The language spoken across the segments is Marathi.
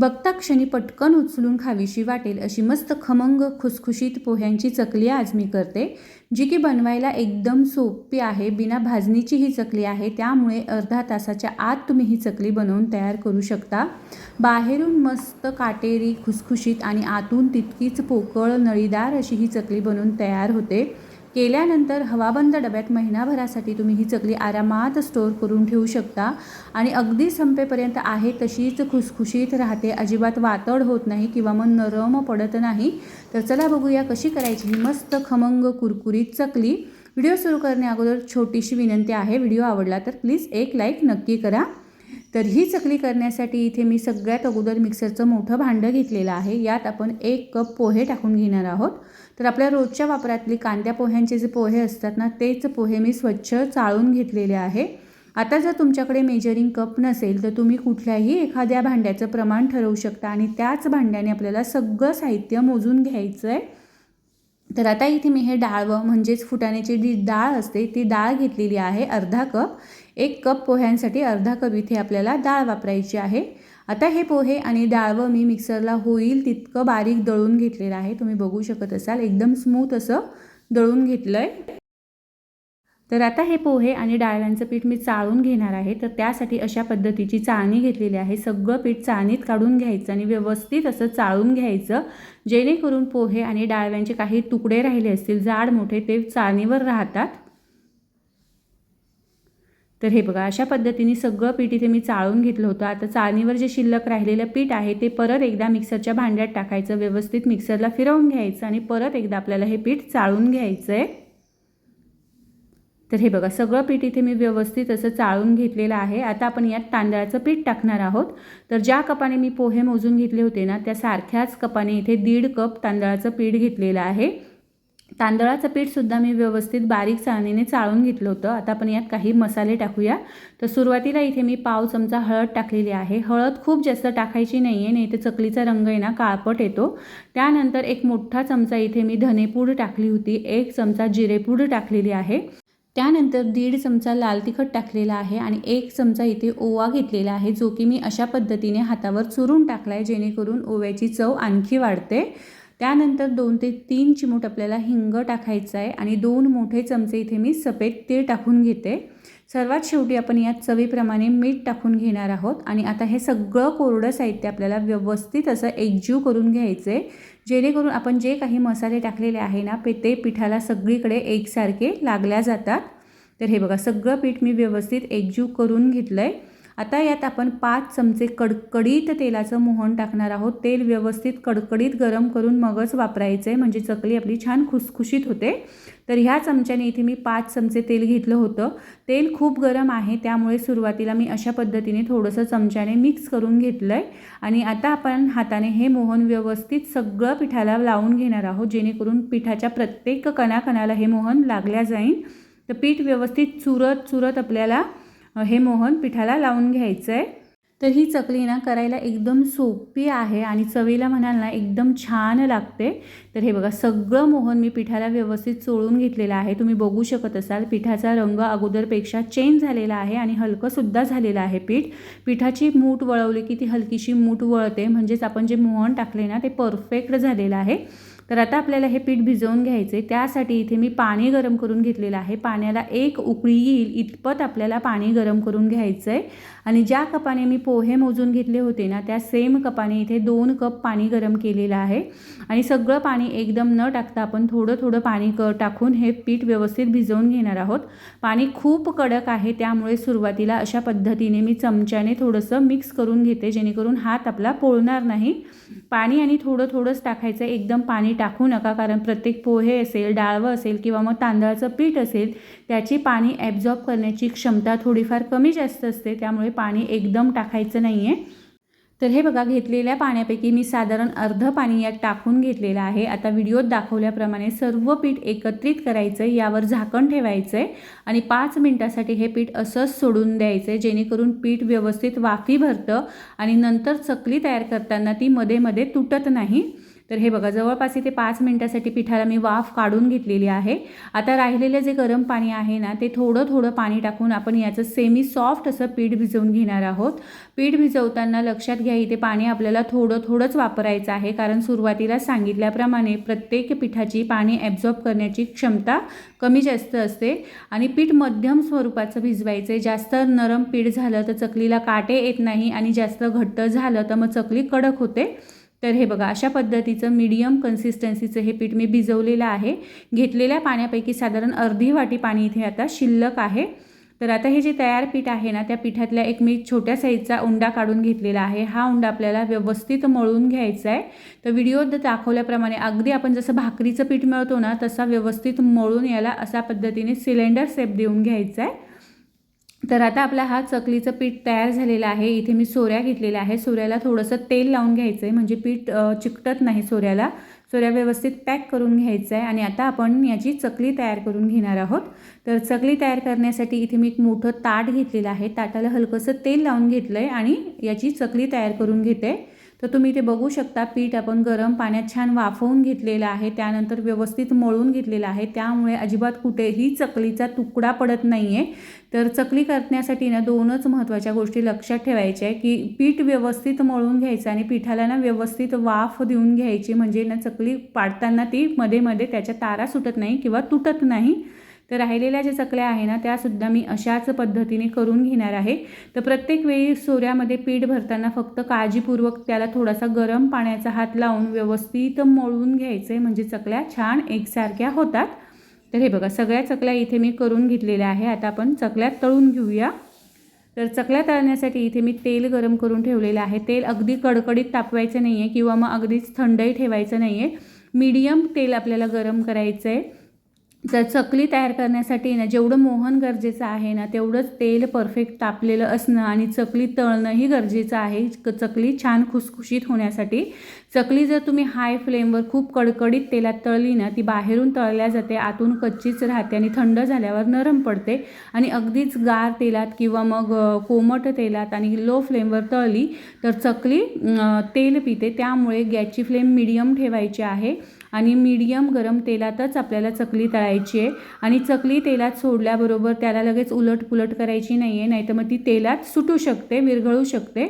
बघता क्षणी पटकन उचलून खावीशी वाटेल अशी मस्त खमंग खुसखुशीत पोह्यांची चकली आज मी करते जी की बनवायला एकदम सोपी आहे. बिना भाजणीची ही चकली आहे. त्यामुळे अर्धा तासाच्या आत तुम्ही ही चकली बनवून तयार करू शकता. बाहेरून मस्त काटेरी खुसखुशीत आणि आतून तितकीच पोकळ नळीदार अशी ही चकली बनवून तयार होते. केल्यानंतर हवाबंद डब्यात महिनाभरासाठी तुम्ही ही चकली आरामात स्टोअर करून ठेवू शकता. आणि अगदी संपेपर्यंत आहे तशीच खुसखुशीत राहते. अजिबात वातड होत नाही किंवा मग नरम पडत नाही. तर चला बघूया कशी करायची ही मस्त खमंग कुरकुरीत चकली. व्हिडिओ सुरू करण्या अगोदर छोटीशी विनंती आहे. व्हिडिओ आवडला तर प्लीज एक लाईक नक्की करा. तर ही चकली करण्यासाठी इथे मी सगळ्यात अगोदर मिक्सरचं मोठं भांडं घेतलेलं आहे. यात आपण एक कप पोहे टाकून घेणार आहोत. तर आपल्या रोजच्या वापरातली कांद्या पोह्यांचे जे पोहे असतात ना तेच पोहे मी स्वच्छ चाळून घेतलेले आहे. आता जर तुमच्याकडे मेजरिंग कप नसेल तर तुम्ही कुठल्याही एखाद्या भांड्याचं प्रमाण ठरवू शकता आणि त्याच भांड्याने आपल्याला सगळं साहित्य मोजून घ्यायचं आहे तर आता इथे मी हे डाळवं म्हणजेच फुटाण्याची जी डाळ असते ती डाळ घेतलेली आहे अर्धा कप. एक कप पोह्यांसाठी अर्धा कप इथे आपल्याला डाळ वापरायची आहे. आता हे पोहे आणि डाळवं मी मिक्सरला होईल तितकं बारीक दळून घेतलेलं आहे. तुम्ही बघू शकत असाल एकदम स्मूथ असं दळून घेतलं आहे तर आता हे पोहे आणि डाळव्यांचं पीठ मी चाळून घेणार आहे. तर त्यासाठी अशा पद्धतीची चाळणी घेतलेली आहे. सगळं पीठ चाळणीत काढून घ्यायचं आणि व्यवस्थित असं चाळून घ्यायचं. जेणेकरून पोहे आणि डाळव्यांचे काही तुकडे राहिले असतील जाड मोठे ते चाळणीवर राहतात. तर हे बघा अशा पद्धतीने सगळं पीठ इथे मी चाळून घेतलं होतं. आता चाळणीवर जे शिल्लक राहिलेलं पीठ आहे ते परत एकदा मिक्सरच्या भांड्यात टाकायचं व्यवस्थित मिक्सरला फिरवून घ्यायचं आणि परत एकदा आपल्याला हे पीठ चाळून घ्यायचं आहे तर हे बघा सगळं पीठ इथे मी व्यवस्थित असं चाळून घेतलेलं आहे. आता आपण यात तांदळाचं पीठ टाकणार आहोत. तर ज्या कपाने मी पोहे मोजून घेतले होते ना त्या सारख्याच कपाने इथे दीड कप तांदळाचं पीठ घेतलेलं आहे. तांदळाचं पीठसुद्धा मी व्यवस्थित बारीक चाळणीने चाळून घेतलं होतं. आता आपण यात काही मसाले टाकूया. तर सुरुवातीला इथे मी पाव चमचा हळद टाकलेली आहे. हळद खूप जास्त टाकायची नाही आहे नाही तर चकलीचा रंग आहे ना काळपट येतो. त्यानंतर एक मोठा चमचा इथे मी धनेपूड टाकली होती. एक चमचा जिरेपूड टाकलेली आहे. त्यानंतर दीड चमचा लाल तिखट टाकलेला आहे आणि एक चमचा इथे ओवा घेतलेला आहे जो की मी अशा पद्धतीने हातावर चुरून टाकला आहे जेणेकरून ओव्याची चव आणखी वाढते. त्यानंतर दोन ते तीन चिमूट आपल्याला हिंग टाकायचं आहे आणि दोन मोठे चमचे इथे मी सफेद तीळ टाकून घेते. सर्वात शेवटी आपण यात चवीप्रमाणे मीठ टाकून घेणार आहोत आणि आता हे सगळं कोरडं साहित्य आपल्याला व्यवस्थित असं एकजीव करून घ्यायचं आहे जेणेकरून आपण जे काही मसाले टाकलेले आहे ना पे ते पिठाला सगळीकडे एकसारखे लागल्या जातात. तर हे बघा सगळं पीठ मी व्यवस्थित एकजीव करून घेतलं आहे आता यात आपण पाच चमचे कडकडीत तेलाचं मोहन टाकणार आहोत. तेल व्यवस्थित कडकडीत गरम करून मगच वापरायचं आहे म्हणजे चकली आपली छान खुसखुशीत होते. तर ह्या चमच्याने इथे मी पाच चमचे तेल घेतलं होतं. तेल खूप गरम आहे. त्यामुळे सुरुवातीला मी अशा पद्धतीने थोडंसं चमच्याने मिक्स करून घेतलं आहे आणि आता आपण हाताने हे मोहन व्यवस्थित सगळं पिठाला लावून घेणार आहोत. जेणेकरून पिठाच्या प्रत्येक कणाकणाला हे मोहन लागल्या जाईल तर पीठ व्यवस्थित चुरत चुरत आपल्याला हे मोहन पिठाला लावून घ्यायचं आहे तर ही चकली ना करायला एकदम सोपी आहे आणि चवीला म्हणाल ना एकदम छान लागते. तर हे बघा सगळं मोहन मी पिठाला व्यवस्थित चोळून घेतलेलं आहे. तुम्ही बघू शकत असाल पिठाचा रंग अगोदरपेक्षा चेंज झालेला आहे आणि हलकंसुद्धा झालेलं आहे पीठ. पिठाची मूठ वळवली की ती हलकीशी मूठ वळते. म्हणजेच आपण जे मोहन टाकले ना ते परफेक्ट झालेलं आहे. तर आता आपल्याला हे पीठ भिजवून घ्यायचं आहे त्यासाठी इथे मी पाणी गरम करून घेतलेलं आहे. पाण्याला एक उकळी येईल इतपत आपल्याला पाणी गरम करून घ्यायचं आहे आणि ज्या कपाने मी पोहे मोजून घेतले होते ना त्या सेम कपाने इथे दोन कप पाणी गरम केलेलं आहे. आणि सगळं पाणी एकदम न टाकता आपण थोडं थोडं पाणी क टाकून हे पीठ व्यवस्थित भिजवून घेणार आहोत. पाणी खूप कडक आहे त्यामुळे सुरुवातीला अशा पद्धतीने मी चमच्याने थोडंसं मिक्स करून घेते जेणेकरून हात आपला पोळणार नाही. पाणी आणि थोडं थोडंच टाकायचं. एकदम पाणी टाकू नका कारण प्रत्येक पोहे असेल डाळवं असेल किंवा मग तांदळाचं पीठ असेल त्याची पाणी ॲब्झॉर्ब करण्याची क्षमता थोडीफार कमी जास्त असते. त्यामुळे पाणी एकदम टाकायचं नाही आहे तर हे बघा घेतलेल्या पाण्यापैकी मी साधारण अर्ध पाणी यात टाकून घेतलेलं आहे. आता व्हिडिओत दाखवल्याप्रमाणे सर्व पीठ एकत्रित करायचं आहे यावर झाकण ठेवायचं आहे आणि पाच मिनटासाठी हे पीठ असंच सोडून द्यायचं आहे जेणेकरून पीठ व्यवस्थित वाफी भरतं आणि नंतर चकली तयार करताना ती मध्ये मध्ये तुटत नाही. तर हे बघा जवळपास इथे पाच मिनटासाठी पिठाला मी वाफ काढून घेतलेली आहे. आता राहिलेलं जे गरम पाणी आहे ना ते थोडं थोडं पाणी टाकून आपण याचं सेमी सॉफ्ट असं पीठ भिजवून घेणार आहोत. पीठ भिजवताना लक्षात घ्या इथे पाणी आपल्याला थोडं थोडंच वापरायचं आहे. कारण सुरुवातीला सांगितल्याप्रमाणे प्रत्येक पिठाची पाणी ॲब्झॉर्ब करण्याची क्षमता कमी जास्त असते. आणि पीठ मध्यम स्वरूपाचं भिजवायचं आहे जास्त नरम पीठ झालं तर चकलीला काटे येत नाही आणि जास्त घट्ट झालं तर मग चकली कडक होते. तर हे बघा अशा पद्धतीचं मीडियम कन्सिस्टन्सीचं हे पीठ मी भिजवलेलं आहे. घेतलेल्या पाण्यापैकी साधारण अर्धी वाटी पाणी इथे आता शिल्लक आहे. तर आता हे जे तयार पीठ आहे ना त्या पिठातल्या एक मी छोट्या साईजचा उंडा काढून घेतलेला आहे. हा उंडा आपल्याला व्यवस्थित मळून घ्यायचा आहे. तर व्हिडिओत दाखवल्याप्रमाणे अगदी आपण जसं भाकरीचं पीठ मिळतो ना तसा व्यवस्थित मळून याला अशा पद्धतीने सिलेंडर सेप देऊन घ्यायचा आहे. तर आता आपला हा चकलीचं पीठ तयार झालेलं आहे. इथे मी सोऱ्या घेतलेल्या आहे सोऱ्याला थोडंसं तेल लावून घ्यायचं आहे म्हणजे पीठ चिकटत नाही सोऱ्याला. सोऱ्या व्यवस्थित पॅक करून घ्यायचं आहे आणि आता आपण याची चकली तयार करून घेणार आहोत. तर चकली तयार करण्यासाठी इथे मी एक मोठं ताट घेतलेलं आहे. ताटाला हलकंसं तेल लावून घेतलं आहे आणि याची चकली तयार करून घेते. तर तुम्ही ते बघू शकता पीठ आपण गरम पाण्यात छान वाफवून घेतलेलं आहे. त्यानंतर व्यवस्थित मळून घेतलेलं आहे. त्यामुळे अजिबात कुठेही चकलीचा तुकडा पडत नाही आहे तर चकली करण्यासाठी ना दोनच महत्त्वाच्या गोष्टी लक्षात ठेवायच्या आहे की पीठ व्यवस्थित मळून घ्यायचं आणि पिठाला ना व्यवस्थित वाफ देऊन घ्यायची. म्हणजे ना चकली पाडताना ती मध्ये मध्ये त्याच्या तारा सुटत नाही किंवा तुटत नाही. तर राहिलेल्या ज्या चकल्या आहे ना त्यासुद्धा मी अशाच पद्धतीने करून घेणार आहे. तर प्रत्येक वेळी सोऱ्यामध्ये पीठ भरताना फक्त काळजीपूर्वक त्याला थोडासा गरम पाण्याचा हात लावून व्यवस्थित मळून घ्यायचं आहे म्हणजे चकल्या छान एकसारख्या होतात. तर हे बघा सगळ्या चकल्या इथे मी करून घेतलेल्या आहे. आता आपण चकल्या तळून घेऊया. तर चकल्या तळण्यासाठी इथे मी तेल गरम करून ठेवलेलं आहे. तेल अगदी कडकडीत तापवायचं नाही आहे किंवा मग अगदीच थंडही ठेवायचं नाही आहे मीडियम तेल आपल्याला गरम करायचं आहे तर चकली तयार करण्यासाठी ना जेवढं मोहन गरजेचं आहे ना तेवढंच तेल परफेक्ट तापलेलं असणं आणि चकली तळणंही गरजेचं आहे. चकली छान खुसखुशीत होण्यासाठी. चकली जर तुम्ही हाय फ्लेमवर खूप कडकडीत तेलात तळली ना ती बाहेरून तळल्या जाते आतून कच्चीच राहते आणि थंड झाल्यावर नरम पडते. आणि अगदीच गार तेलात किंवा मग कोमट तेलात आणि लो फ्लेमवर तळली तर चकली तेल पिते. त्यामुळे गॅसची फ्लेम मिडियम ठेवायची आहे. आणि मीडियम गरम तेलातच आपल्याला चकली तळायची आहे. आणि चकली तेलात सोडल्याबरोबर त्याला लगेच उलट पुलट करायची नाही आहे नाहीतर मग ती तेलात सुटू शकते विरघळू शकते.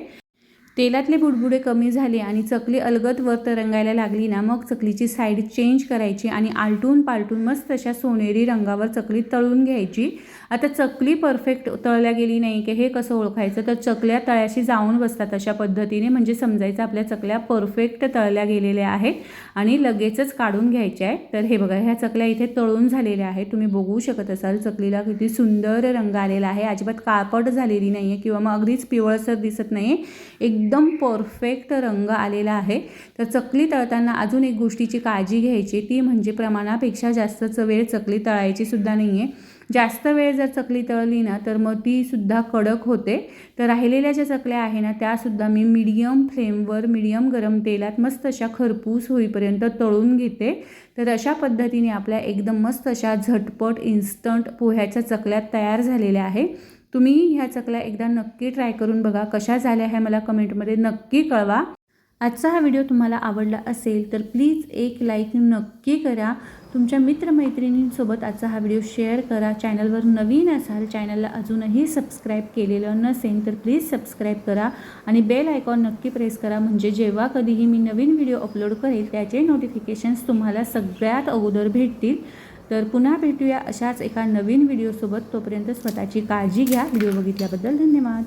तेलातले बुडबुडे कमी झाले आणि चकली अलगद वर तरंगायला लागली ना मग चकलीची साईड चेंज करायची आणि आलटून पालटून मस्त अशा सोनेरी रंगावर चकली तळून घ्यायची. आता चकली परफेक्ट तळल्या गेली नाही की हे कसं ओळखायचं? तर चकल्या तळ्याशी जाऊन बसतात अशा पद्धतीने म्हणजे समजायचं आपल्या चकल्या परफेक्ट तळल्या गेलेल्या आहेत आणि लगेचच काढून घ्यायच्या आहेत. तर हे बघा ह्या चकल्या इथे तळून झालेल्या आहेत. तुम्ही बघू शकत असाल चकलीला किती सुंदर रंग आलेला आहे. अजिबात काळपट झालेली नाही आहे किंवा मग अगदीच पिवळसर दिसत नाही आहे एकदम परफेक्ट रंग आलेला आहे. तर चकली तळताना अजून एक गोष्टीची काळजी घ्यायची ती म्हणजे प्रमाणापेक्षा जास्तच वेळ चकली तळायची सुद्धा नाही आहे जास्त वेळ जर चकली तळली ना तर मग तीसुद्धा कडक होते. तर राहिलेल्या ज्या चकल्या आहे ना त्यासुद्धा मी मीडियम फ्लेमवर मीडियम गरम तेलात मस्त अशा खरपूस होईपर्यंत तळून घेते. तर अशा पद्धतीने आपल्या एकदम मस्त अशा झटपट इन्स्टंट पोह्याच्या चकल्या तयार झालेल्या आहे. तुम्ही ह्या चकल्या एकदा नक्की ट्राय करून बघा कशा झाल्या ह्या मला कमेंटमध्ये नक्की कळवा. आजचा हा व्हिडिओ तुम्हाला आवडला असेल तर प्लीज एक लाईक नक्की करा. तुमच्या मित्रमैत्रिणींसोबत आजचा हा व्हिडिओ शेअर करा. चॅनलवर नवीन असाल चॅनलला अजूनही सबस्क्राईब केलेलं नसेल तर प्लीज सबस्क्राईब करा आणि बेल आयकॉन नक्की प्रेस करा. म्हणजे जेव्हा कधीही मी नवीन व्हिडिओ अपलोड करेल त्याचे नोटिफिकेशन्स तुम्हाला सगळ्यात अगोदर भेटतील. तर पुन्हा भेटूया अशाच एका नवीन व्हिडिओसोबत तोपर्यंत स्वतःची काळजी घ्या. व्हिडिओ बघितल्याबद्दल धन्यवाद.